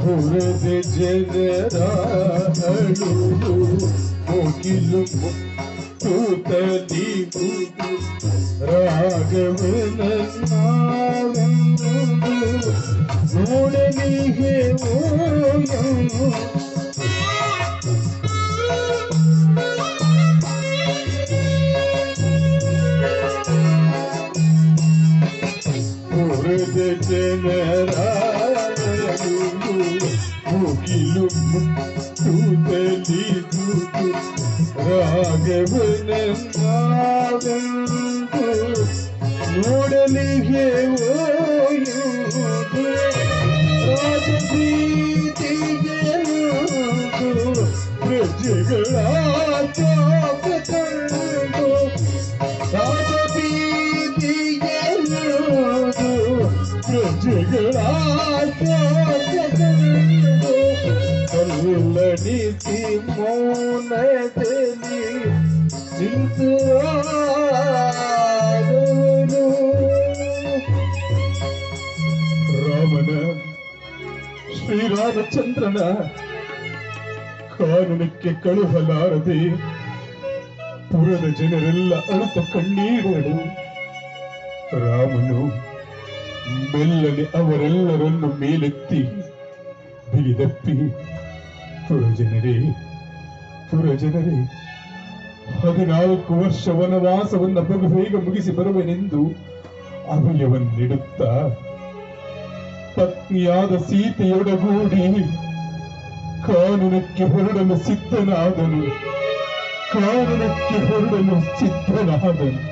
ಮೌನದಲ್ಲಿ ನಡೆದನು ಶ್ರೀರಾಮಚಂದ್ರ ಪುರದ ಜನರ ಅಳುವು ಮುಗಿಲು ಮುತ್ತಲಿ ರಾಘವನ ನೋಡಲಿಗೆ ಓಯೋ ನೋಡಲಿಗೆ ಓಯುವುದು ರಾಜಬೀದಿಗೆಯುವುದು ಪ್ರಜೆಗಳ ಚಾಪ ತಂದು ರಾಜಬೀದಿಗೆಯುವುದು ಪ್ರಜೆಗಳ ಚಾಪ ತಂದು ಕಲ್ಲಣಿಸಿ ಮೌನದಲ್ಲಿ ರಾಮನ ಶ್ರೀರಾಮಚಂದ್ರನ ಕಾರುಣಕ್ಕೆ ಕಳುಹಲಾರದೆ ಪುರದ ಜನರೆಲ್ಲ ಅಳುತ್ತ ಕಣ್ಣೀರಡು ರಾಮನು ಮೆಲ್ಲನೆ ಅವರೆಲ್ಲರನ್ನು ಮೇಲೆತ್ತಿ ಬಿಗಿದಪ್ಪಿ ಪುರಜನರೇ ಪುರಜನರೇ ಹದಿನಾಲ್ಕು ವರ್ಷ ವನವಾಸವನ್ನ ಬಗು ಬೇಗ ಮುಗಿಸಿ ಬರುವೆನೆಂದು ಅಭಯವನ್ನಿಡುತ್ತ ಪತ್ನಿಯಾದ ಸೀತೆಯೊಡಗೂಡಿ ಕಾನೂನಕ್ಕೆ ಹೊರಡಲು ಸಿದ್ಧನಾದನು. ಕಾನೂನಕ್ಕೆ ಹೊರಡಲು ಸಿದ್ಧನಾದನು.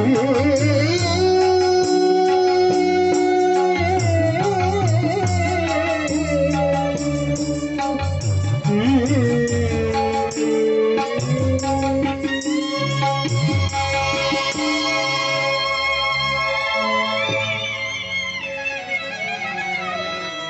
Ooh.